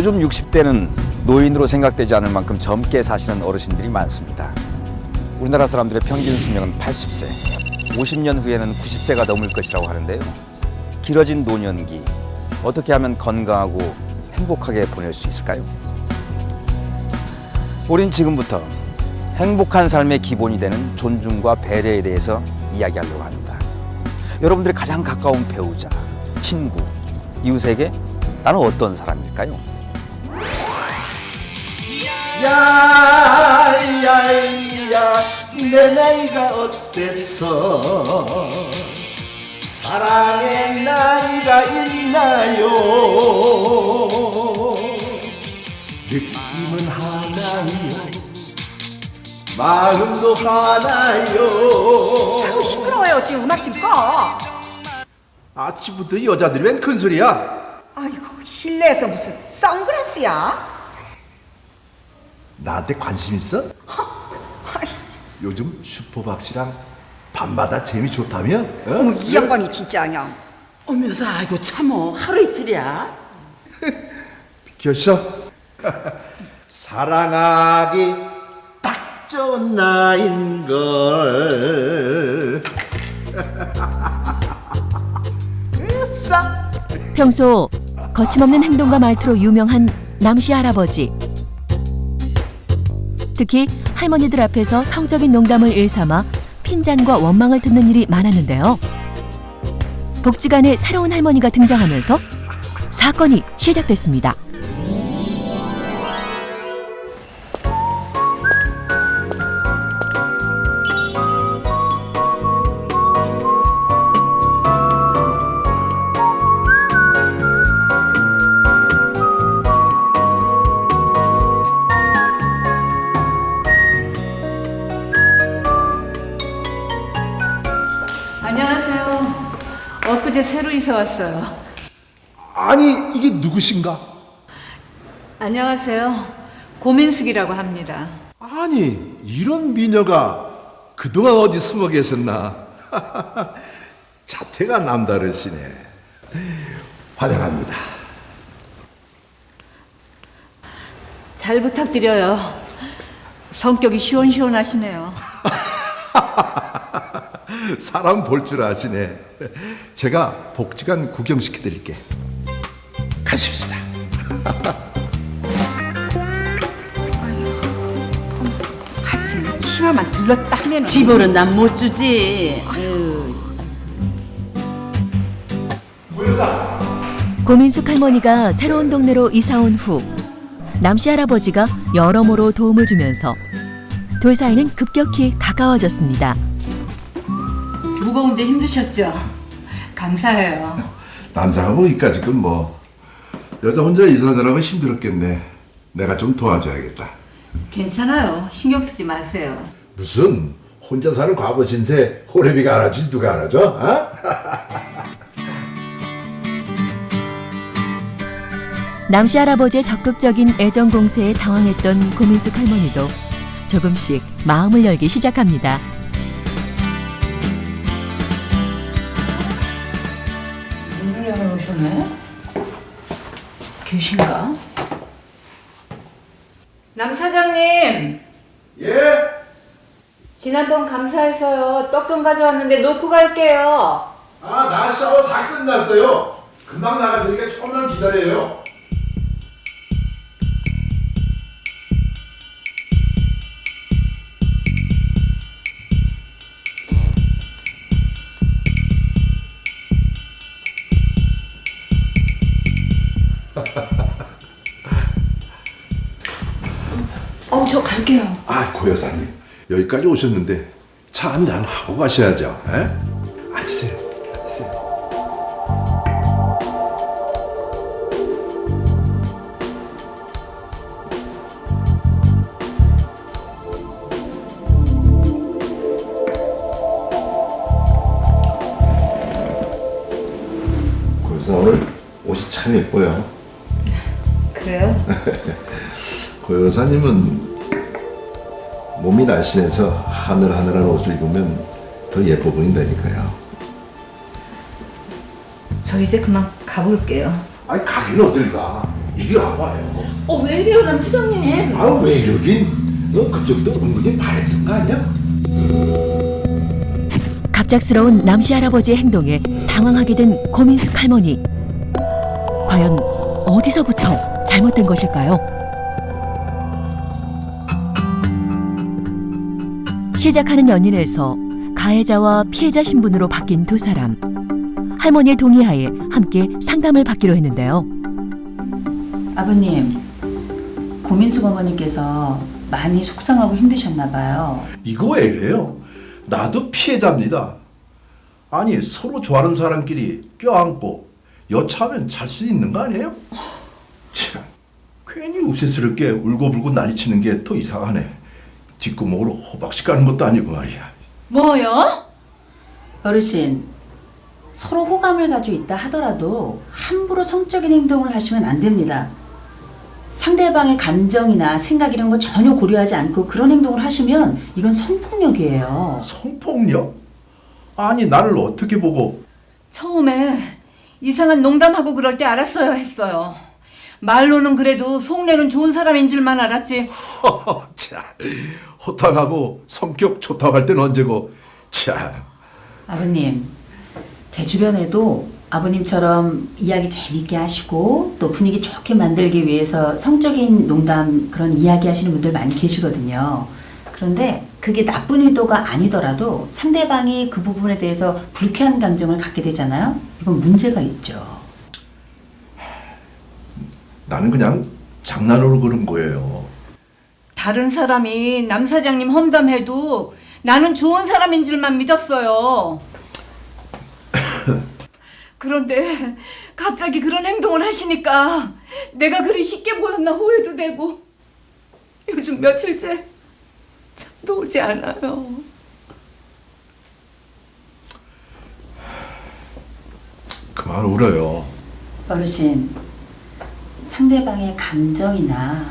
요즘 60대는 노인으로 생각되지 않을 만큼 젊게 사시는 어르신들이 많습니다. 우리나라 사람들의 평균 수명은 80세, 50년 후에는 90세가 넘을 것이라고 하는데요. 길어진 노년기, 어떻게 하면 건강하고 행복하게 보낼 수 있을까요? 우린 지금부터 행복한 삶의 기본이 되는 존중과 배려에 대해서 이야기하려고 합니다. 여러분들의 가장 가까운 배우자, 친구, 이웃에게 나는 어떤 사람일까요? 야야야 내 나이가 어땠어 사랑의 나이가 있나요? 느낌은 하나요? 마음도 하나요? 아유 시끄러워요. 지금 음악 좀 꺼. 아침부터 여자들이 웬 큰소리야? 아이고 실내에서 무슨 선글라스야? 나한테 관심 있어? 아이, 요즘 슈퍼박씨랑 밤마다 재미 좋다며? 어? 어머 이 양반이 진짜 그냥 오면서 아이고 참어 하루 이틀이야 비켰어? 사랑하기 딱 좋은 나인걸 으쌰 평소 거침없는 행동과 말투로 유명한 남씨 할아버지. 특히 할머니들 앞에서 성적인 농담을 일삼아 핀잔과 원망을 듣는 일이 많았는데요. 복지관에 새로운 할머니가 등장하면서 사건이 시작됐습니다. 엊그제 새로 이사 왔어요. 아니 이게 누구신가? 안녕하세요. 고민숙이라고 합니다. 아니 이런 미녀가 그동안 어디 숨어 계셨나? 자태가 남다르시네 환영합니다 잘 부탁드려요. 성격이 시원시원하시네요. 사람 볼 줄 아시네. 제가 복지관 구경시켜 드릴게. 가십시다. 하여튼 치마만 들렀다 하면은. 집어는 난못 주지. 아유, 고민숙 할머니가 새로운 동네로 이사 온 후 남씨 할아버지가 여러모로 도움을 주면서 둘 사이는 급격히 가까워졌습니다. 무거운데 힘드셨죠? 감사해요. 남자하고 이까지 건 뭐 여자 혼자 이사느라고 힘들었겠네 내가 좀 도와줘야겠다 괜찮아요. 신경 쓰지 마세요. 무슨 혼자 사는 과거 신세 호래비가 알아주지 누가 알아줘? 어? 남씨 할아버지의 적극적인 애정 공세에 당황했던 고민숙 할머니도 조금씩 마음을 열기 시작합니다. 계신가? 남 사장님! 예? 지난번 감사해서요. 떡 좀 가져왔는데 놓고 갈게요. 아, 나 샤워 다 끝났어요. 금방 나갈 테니까 조금만 기다려요. 어, 저 갈게요. 아, 고 여사님. 여기까지 오셨는데 차 한잔 하고 가셔야죠. 에? 앉으세요. 앉으세요. 고 여사 오늘 옷이 참 예뻐요. 여사님은 몸이 날씬해서 하늘하늘한 옷을 입으면 더 예뻐 보인다니까요. 저 이제 그만 가볼게요. 아니 가긴 어딜 가. 이게 아봐요. 어, 왜 이래요, 남수장님? 아왜 이러긴? 너 그쪽도 은근히 바랬던 거 아니야? 갑작스러운 남씨 할아버지의 행동에 당황하게 된 고민숙 할머니. 과연 어디서부터 잘못된 것일까요? 시작하는 연인에서 가해자와 피해자 신분으로 바뀐 두 사람. 할머니의 동의하에 함께 상담을 받기로 했는데요. 아버님, 고민숙 어머니께서 많이 속상하고 힘드셨나 봐요. 이거 왜 이래요? 나도 피해자입니다. 아니 서로 좋아하는 사람끼리 껴안고 여차하면 잘 수 있는 거 아니에요? 참 괜히 우세스럽게 울고불고 난리치는 게 더 이상하네. 뒷구멍으로 호박씨 까는 것도 아니고 말이야. 뭐요? 어르신, 서로 호감을 가지고 있다 하더라도 함부로 성적인 행동을 하시면 안 됩니다. 상대방의 감정이나 생각 이런 거 전혀 고려하지 않고 그런 행동을 하시면 이건 성폭력이에요. 성폭력? 아니 나를 어떻게 보고 처음에 이상한 농담하고 그럴 때 알았어야 했어요. 말로는 그래도 속내는 좋은 사람인 줄만 알았지. 자 호탕하고 성격 좋다고 할 때는 언제고 자 아버님, 제 주변에도 아버님처럼 이야기 재밌게 하시고 또 분위기 좋게 만들기 위해서 성적인 농담 그런 이야기 하시는 분들 많이 계시거든요. 그런데 그게 나쁜 의도가 아니더라도 상대방이 그 부분에 대해서 불쾌한 감정을 갖게 되잖아요. 이건 문제가 있죠. 나는 그냥 장난으로 그런 거예요. 다른 사람이 남 사장님 험담해도 나는 좋은 사람인 줄만 믿었어요. 그런데 갑자기 그런 행동을 하시니까 내가 그리 쉽게 보였나 후회도 되고 요즘 며칠째 잠도 오지 않아요. 그만 울어요. 어르신, 상대방의 감정이나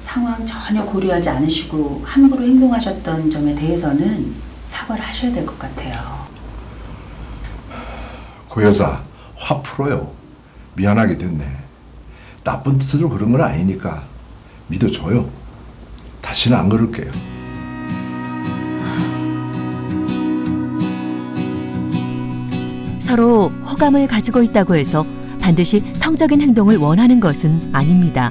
상황 전혀 고려하지 않으시고 함부로 행동하셨던 점에 대해서는 사과를 하셔야 될 것 같아요. 고 여사 화 풀어요. 미안하게 됐네. 나쁜 뜻으로 그런 건 아니니까 믿어줘요. 다시는 안 그럴게요. 서로 호감을 가지고 있다고 해서 반드시 성적인 행동을 원하는 것은 아닙니다.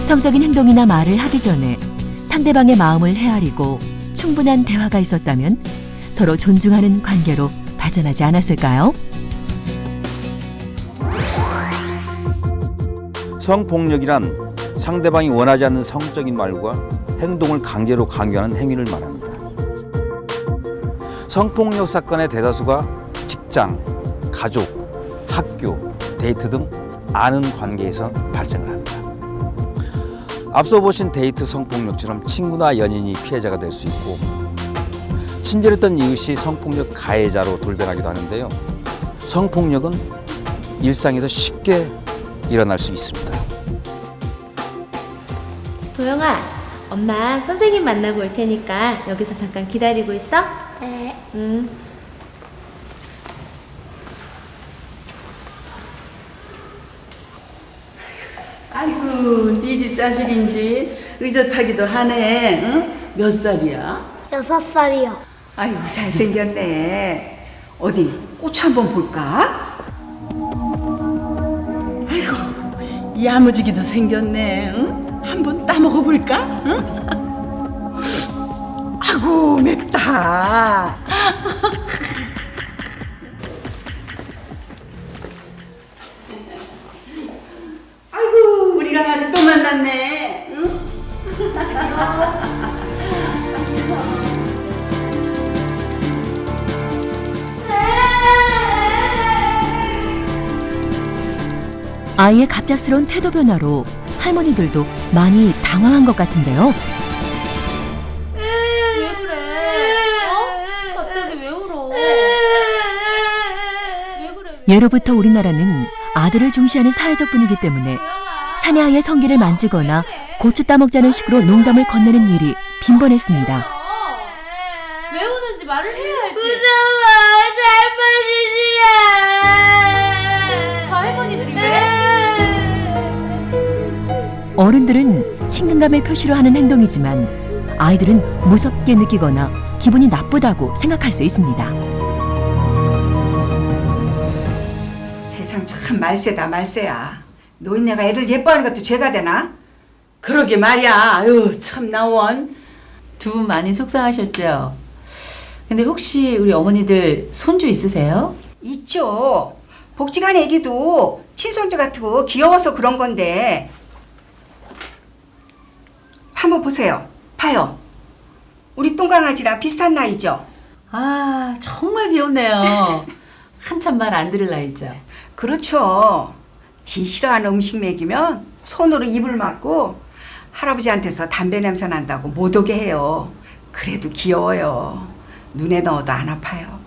성적인 행동이나 말을 하기 전에 상대방의 마음을 헤아리고 충분한 대화가 있었다면 서로 존중하는 관계로 발전하지 않았을까요? 성폭력이란 상대방이 원하지 않는 성적인 말과 행동을 강제로 강요하는 행위를 말합니다. 성폭력 사건의 대다수가 직장, 가족, 학교, 데이트 등 아는 관계에서 발생을 합니다. 앞서 보신 데이트 성폭력처럼 친구나 연인이 피해자가 될 수 있고 친절했던 이웃이 성폭력 가해자로 돌변하기도 하는데요. 성폭력은 일상에서 쉽게 일어날 수 있습니다. 도영아, 엄마 선생님 만나고 올 테니까 여기서 잠깐 기다리고 있어. 네. 응. 아이고, 네 집 자식인지 의젓하기도 하네. 응? 몇 살이야? 여섯 살이요. 아이고 잘생겼네. 어디 꽃 한번 볼까? 아이고, 야무지기도 생겼네. 응? 한번 따먹어 볼까? 응? 아이고 맵다. 아이의 갑작스러운 태도 변화로 할머니들도 많이 당황한 것 같은데요. 왜 그래? 어? 갑자기 왜 울어? 왜 그래? 예로부터 우리나라는 아들을 중시하는 사회적 분위기 때문에 사내아이의 성기를 만지거나 고추 따먹자는 식으로 농담을 건네는 일이 빈번했습니다. 왜 우는지 말을 해야 알지. 무서워. 잘 봐주시라. 저 할머니들이 왜? 어른들은 친근감의 표시로 하는 행동이지만 아이들은 무섭게 느끼거나 기분이 나쁘다고 생각할 수 있습니다. 세상 참 말세다 말세야. 노인네가 애들 예뻐하는 것도 죄가 되나? 그러게 말이야. 아유 참 나원. 두 분 많이 속상하셨죠? 근데 혹시 우리 어머니들 손주 있으세요? 있죠. 복지관 애기도 친손주 같고 귀여워서 그런 건데. 한번 보세요. 봐요. 우리 똥강아지랑 비슷한 나이죠? 아 정말 귀엽네요. 한참 말 안 들을 나이죠. 그렇죠. 지 싫어하는 음식 먹이면 손으로 입을 막고 할아버지한테서 담배 냄새 난다고 못 오게 해요. 그래도 귀여워요. 눈에 넣어도 안 아파요.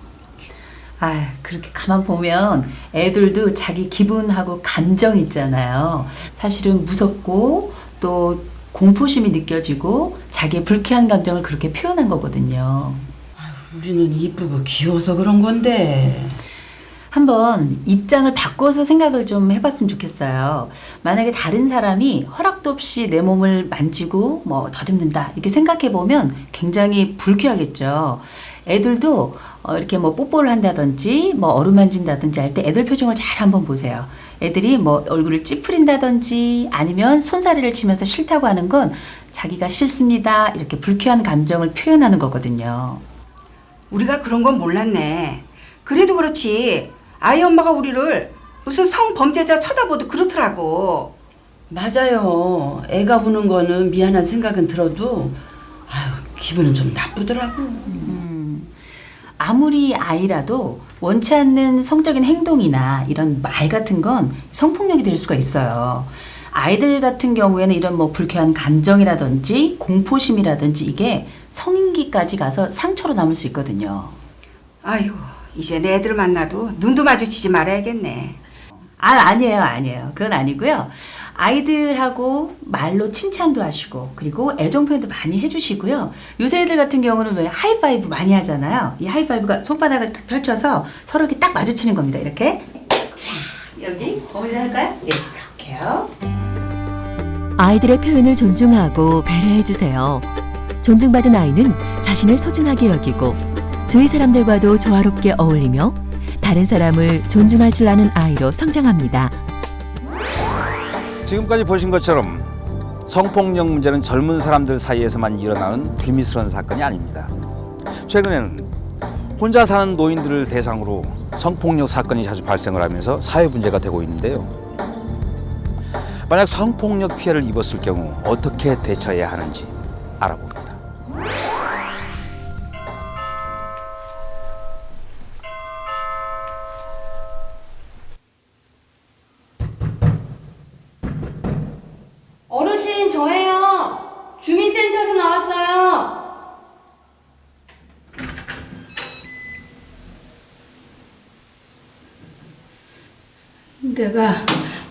아 그렇게 가만 보면 애들도 자기 기분하고 감정 있잖아요. 사실은 무섭고 또 공포심이 느껴지고 자기의 불쾌한 감정을 그렇게 표현한 거거든요. 우리는 이쁘고 귀여워서 그런 건데. 한번 입장을 바꿔서 생각을 좀 해봤으면 좋겠어요. 만약에 다른 사람이 허락도 없이 내 몸을 만지고 뭐 더듬는다 이렇게 생각해 보면 굉장히 불쾌하겠죠. 애들도 어, 이렇게 뭐 뽀뽀를 한다든지 뭐 어루만진다든지 할 때 애들 표정을 잘 한번 보세요. 애들이 뭐 얼굴을 찌푸린다든지 아니면 손사래를 치면서 싫다고 하는 건 자기가 싫습니다 이렇게 불쾌한 감정을 표현하는 거거든요. 우리가 그런 건 몰랐네. 그래도 그렇지. 아이 엄마가 우리를 무슨 성범죄자 쳐다보도 그렇더라고. 맞아요. 애가 우는 거는 미안한 생각은 들어도 아유 기분은 좀 나쁘더라고. 아무리 아이라도 원치 않는 성적인 행동이나 이런 말 같은 건 성폭력이 될 수가 있어요. 아이들 같은 경우에는 이런 뭐 불쾌한 감정이라든지 공포심이라든지 이게 성인기까지 가서 상처로 남을 수 있거든요. 아유, 이제 내 애들 만나도 눈도 마주치지 말아야겠네. 아, 아니에요, 아니에요. 그건 아니고요. 아이들하고 말로 칭찬도 하시고, 그리고 애정 표현도 많이 해주시고요. 요새 애들 같은 경우는 왜 하이파이브 많이 하잖아요. 이 하이파이브가 손바닥을 딱 펼쳐서 서로 이렇게 딱 마주치는 겁니다. 이렇게. 자, 여기 어머니 할까요? 예, 이렇게요. 아이들의 표현을 존중하고 배려해 주세요. 존중받은 아이는 자신을 소중하게 여기고 주위 사람들과도 조화롭게 어울리며 다른 사람을 존중할 줄 아는 아이로 성장합니다. 지금까지 보신 것처럼 성폭력 문제는 젊은 사람들 사이에서만 일어나는 비밀스러운 사건이 아닙니다. 최근에는 혼자 사는 노인들을 대상으로 성폭력 사건이 자주 발생을 하면서 사회 문제가 되고 있는데요. 만약 성폭력 피해를 입었을 경우 어떻게 대처해야 하는지 알아봅니다. 내가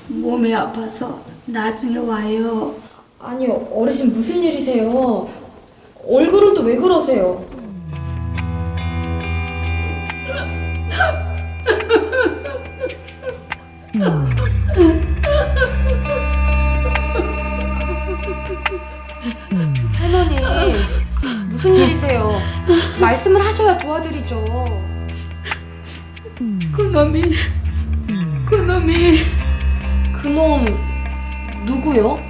몸이 아파서 나중에 와요. 아니요, 어르신 무슨 일이세요? 얼굴은 또 왜 그러세요? 할머니, 무슨 일이세요? 말씀을 하셔야 도와드리죠. 그놈이 그놈이 그놈 누구요?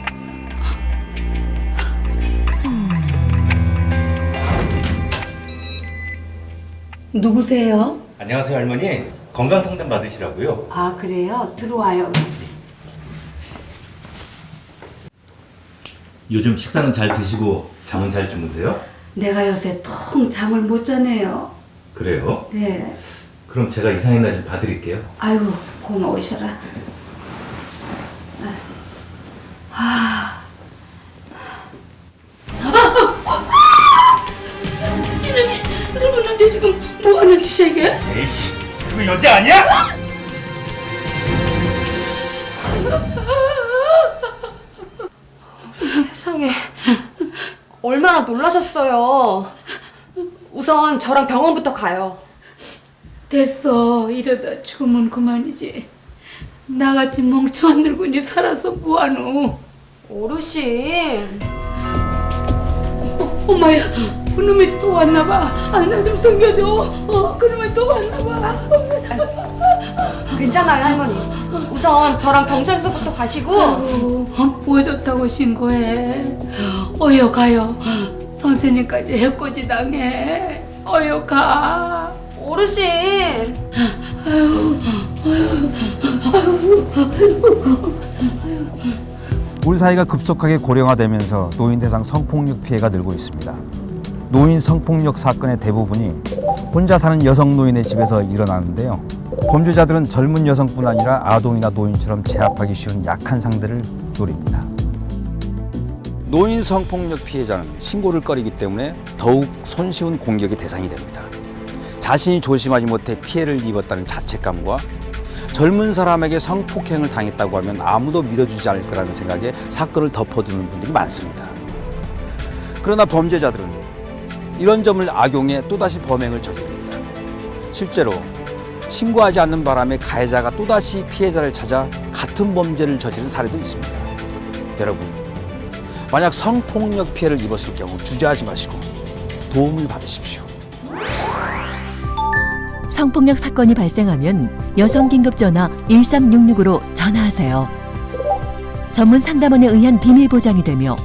누구세요? 안녕하세요 할머니 건강 상담 받으시라고요 아 그래요? 들어와요. 요즘 식사는 잘 드시고 잠은 잘 주무세요? 내가 요새 통 잠을 못 자네요. 그래요? 네. 그럼 제가 이상이나 좀 봐드릴게요 아이고 고마우셔라. 이놈이 누구는데 지금 뭐 하는 짓이야 이게? 에이씨 그 여자 아니야? 세상에 얼마나 놀라셨어요. 우선 저랑 병원부터 가요. 됐어. 이러다 죽으면 그만이지. 나같이 멍청한 늙은이 살아서 뭐하노? 어르신. 엄마야, 그놈이 또 왔나 봐. 아, 나좀 숨겨줘. 어, 그놈이 또 왔나 봐. 괜찮아요, 할머니. 우선 저랑 경찰서부터 가시고. 어, 뭐 좋다고 신고해. 어여 가요. 선생님까지 해코지 당해. 어여 가. 어르신. 우리 사회가 급속하게 고령화되면서 노인 대상 성폭력 피해가 늘고 있습니다. 노인 성폭력 사건의 대부분이 혼자 사는 여성 노인의 집에서 일어나는데요. 범죄자들은 젊은 여성뿐 아니라 아동이나 노인처럼 제압하기 쉬운 약한 상대를 노립니다. 노인 성폭력 피해자는 신고를 꺼리기 때문에 더욱 손쉬운 공격의 대상이 됩니다. 자신이 조심하지 못해 피해를 입었다는 자책감과 젊은 사람에게 성폭행을 당했다고 하면 아무도 믿어주지 않을 거라는 생각에 사건을 덮어두는 분들이 많습니다. 그러나 범죄자들은 이런 점을 악용해 또다시 범행을 저지릅니다. 실제로 신고하지 않는 바람에 가해자가 또다시 피해자를 찾아 같은 범죄를 저지른 사례도 있습니다. 여러분, 만약 성폭력 피해를 입었을 경우 주저하지 마시고 도움을 받으십시오. 성폭력 사건이 발생하면 여성 긴급 전화 1366으로 전화하세요. 전문 상담원에 의한 비밀 보장이 되며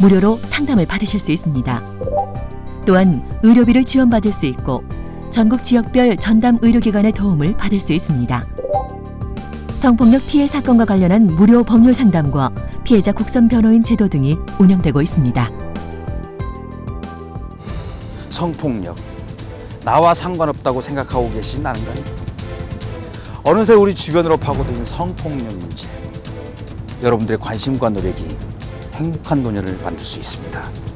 무료로 상담을 받으실 수 있습니다. 또한 의료비를 지원받을 수 있고 전국 지역별 전담 의료기관의 도움을 받을 수 있습니다. 성폭력 피해 사건과 관련한 무료 법률 상담과 피해자 국선 변호인 제도 등이 운영되고 있습니다. 성폭력 나와 상관없다고 생각하고 계신 않은가요? 어느새 우리 주변으로 파고든 성폭력 문제 여러분들의 관심과 노력이 행복한 노년을 만들 수 있습니다.